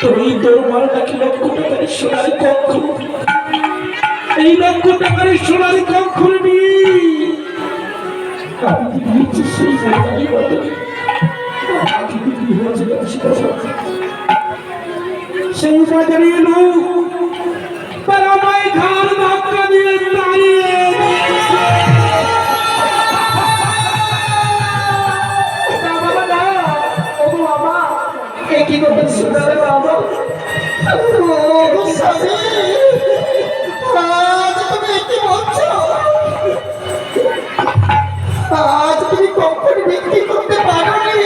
তুমি তোর মালটাকে লক্ষ টাকার সোনার কক্ষ? এই লক্ষ টাকার সোনার কক্ষ সেই বাজারে আমায় ঘাড় ধাক্কা দিয়ে দাঁড়িয়ে। এ কি করতেছো না রে বাবা? আজ তুমি কি বলছো? বিক্রি করতে পারোনি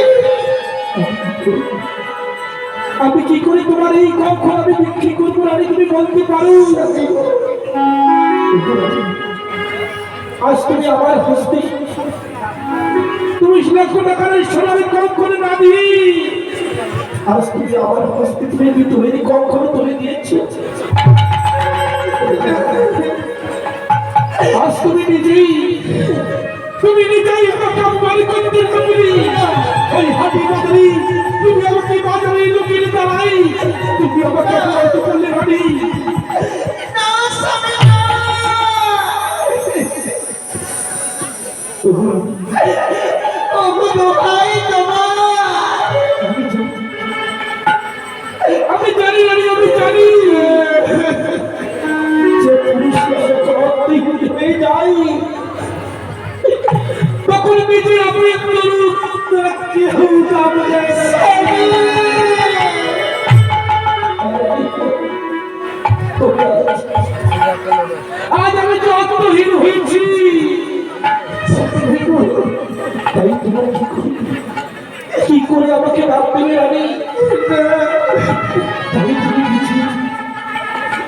আমি কি করে তোমার এই কখন আমি বিক্রি করব আমি তুমি বলতে পারো আজ তুমি আমার হস্তে তুমি লক্ষ টাকার সোনার কখন না দিয়ে আজ তুমি আমার হসপিটালে তুমি কখন তুলে দিয়েছ আজ তুমি নিজেই তুমি। নিজেই আমাকে আজ আমি যত্নহীন হয়েছি কি করে? আমাকে বাদ দেবে আমি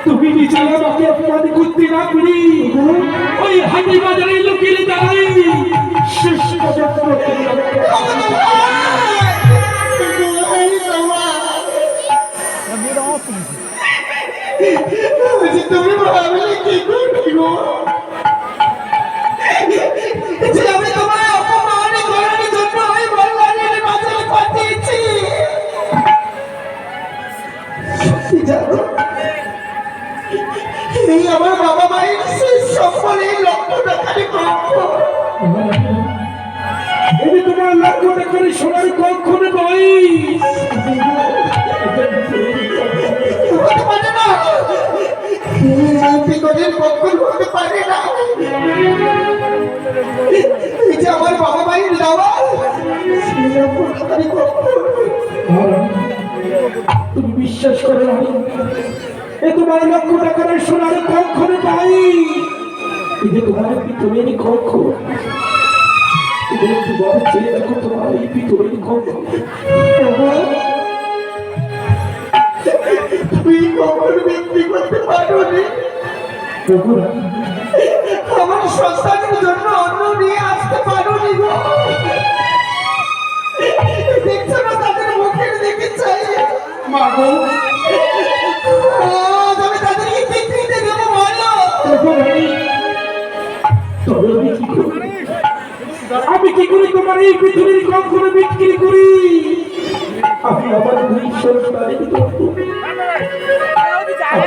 তুমি নিজে আমাকে অপমান করতে না পারি। ওই হাতি বাজারে লুকিয়ে দাঁড়াই শেষ পর্যন্ত আমাকে তুমি ভাবলে কি করবি গো? যে আমি বিপদের কখন হতে পারে না। এই যে আমার বাবা মায়ের টাকার তুমি বিশ্বাস করো এ তোমার লক্ষ টাকার সোনার কক্ষণে পাই এই যে তোমার পিতলের কক্ষ তুমি বড় চেয়ে দেখো তোমার এই পিতলের কক্ষ তুমি কখন বিক্রি করতে পারো আমার সন্তানের জন্য অন্য নিয়ে আসতে পারো নি গো। দেখছ না তাদের মুখের দিকে চাই মা গো। আমি তাদেরকে বিক্রিতে দেবো বলো আমি কি করি করি তোমার এই পৃথিবীর কখনো বিক্রি করি? আমি আমার দুই সন্তানের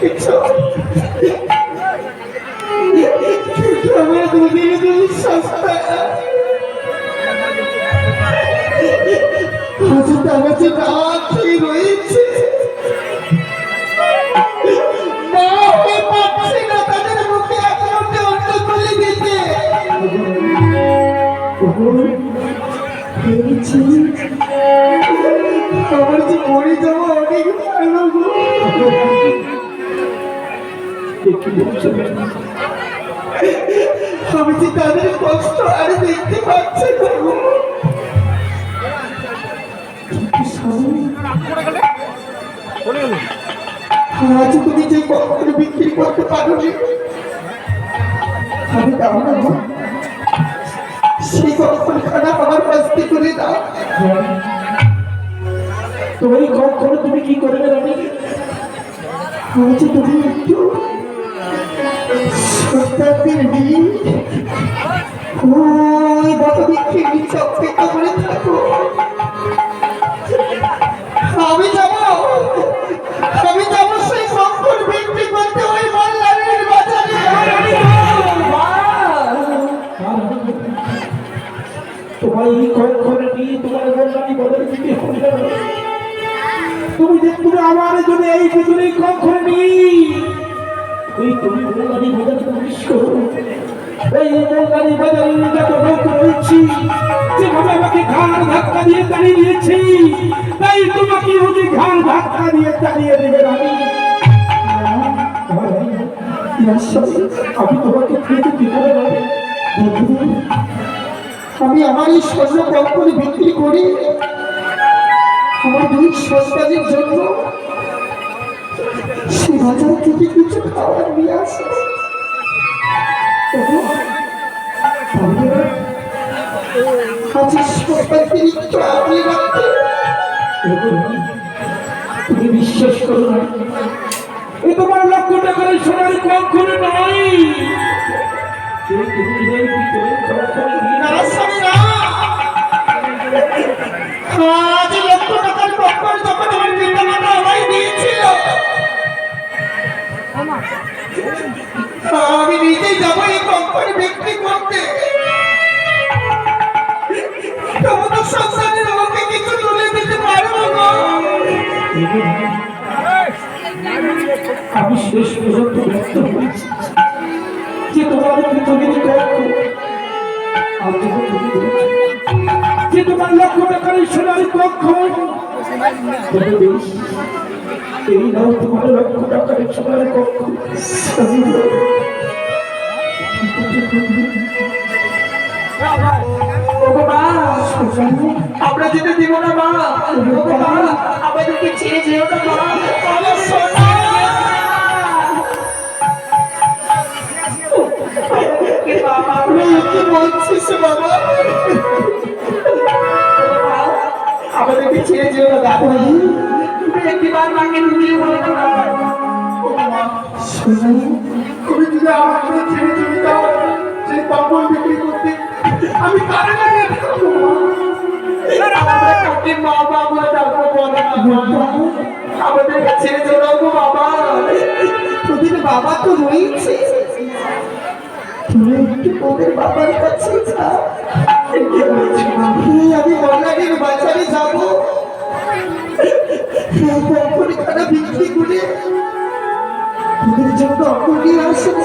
picture যে তাদের কষ্ট আর দেখতে পাচ্ছে না। আজ তুমি যে কখনো বিক্রি করতে পারোনি আমি দাও সেই কখন খানা আমার বাস্তি করে দাও। তোমার কখন, তুমি কি করবে রানী আজ তুমি একটু সন্তানদের নিয়ে ওই বাবা বিক্রি নিচে অপেক্ষা করে থাকো? আমি তুমি যে তুমি আমার জন্য এই পিছনে কখন নেই। করো দেবে আমি। তোমাকে আমি আমার এই স্বর্ণ কঙ্কনে বিক্রি করি। আমার দুই সন্তানের জন্য সে বাজার থেকে কিছু খাবার নিয়ে আসে আজ সন্তানকে একটু আপনি রাখতে তুমি বিশ্বাস এ তোমার লক্ষ টাকার আমি নিজেই যাব এই কঙ্কন বিক্রি করতে। আমি শেষ পর্যন্ত ব্যক্ত হয়েছি। যে কক্ষ তুমি যে তোমার লক্ষ টাকার সোনার কক্ষ এই নাও তোমার লক্ষ টাকার সোনার কক্ষ আমরা যেতে দিব না মা। আমাদেরকে ছেড়ে যেও না মা। আমাদেরকে ছেড়ে যেও না দাদা। একটিবার মাকে ঢুকিয়ে বলে না তুমি যদি আমাকে ছেড়ে চলে যাও সেই করতে আমি কারে লাগে আমরা মা বাবা ডাকবো বলো? না মা। আমাদেরকে ছেড়ে চলে বাবা। তোদের বাবা তো রয়েছে। তুমি একটু বাবার কাছে আমি মল্লারের বাজারে যাব। খানা বিক্রি করে। তোদের জন্য অপরিয়ে আসব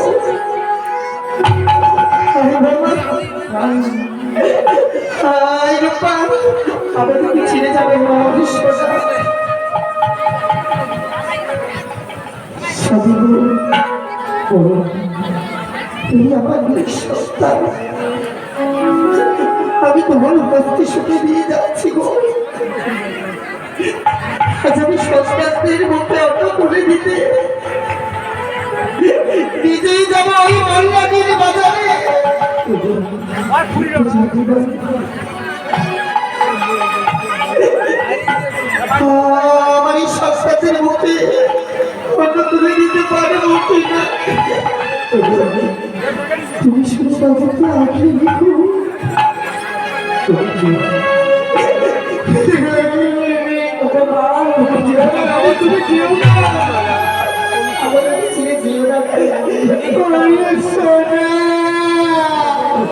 আমাদেরকে ছেড়ে যাবে তুমি আমার সন্তান আমি তোমার উপস্থিতি শুনে দিয়ে যাচ্ছি গো আজ আমি সন্তানদের মুখে অন্য করে দিতে নিজেই যাব মল্লাগির বাজারে আমার এই সন্তানদের মুখে অন্য তুলে দিতে পারব কিনা তুমি শুধু বাবাকে আঁকড়ে তুমি না আমাদের না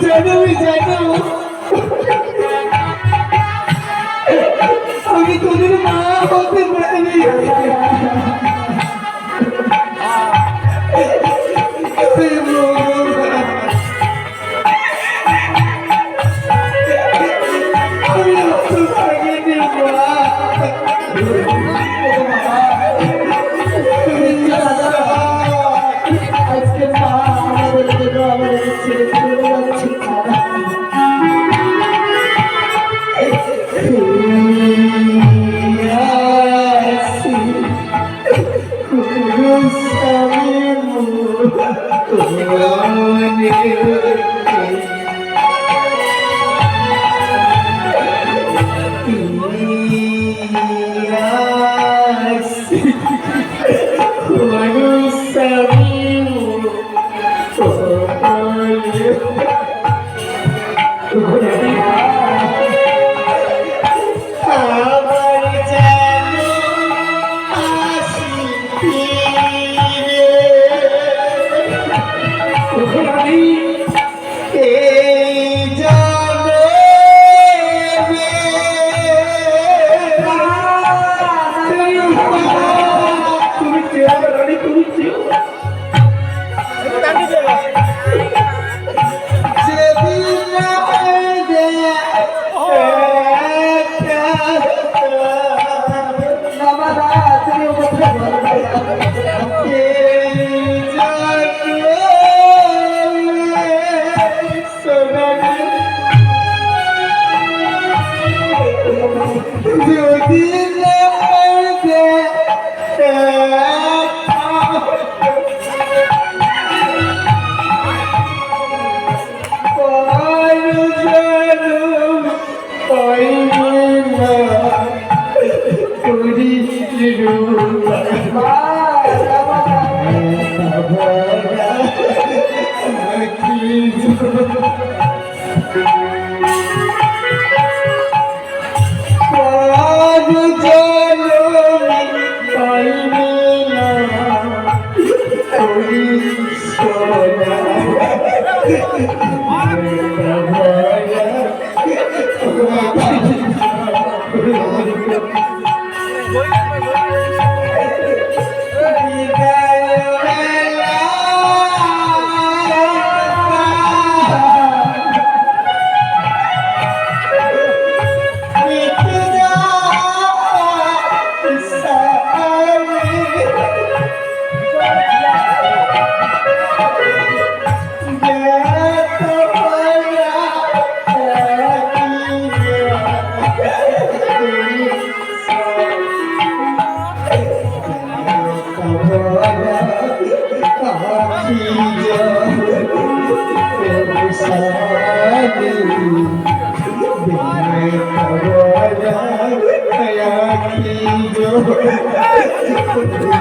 Deus,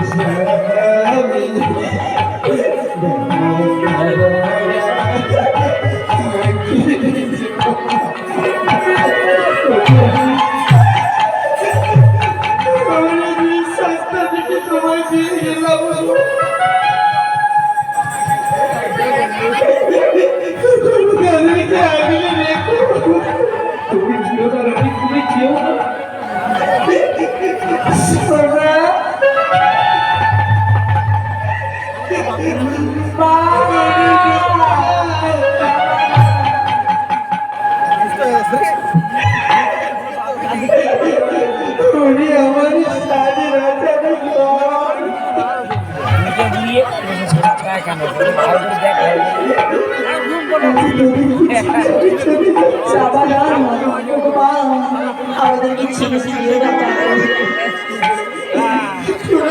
তুমি আমাদেরকে ছেড়ে দিয়ে রাখা ছোট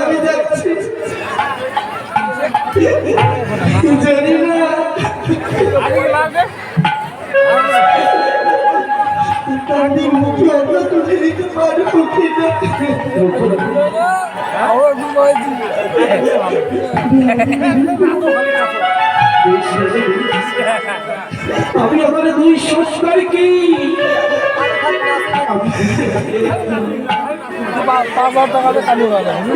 আমি যাচ্ছি জানি না তাদের মুখে আমরা তুলে দিতে আমি আমার দুই সংস্কার কি পাঁচ হাজার টাকাতে চালু হয়ে। যাবে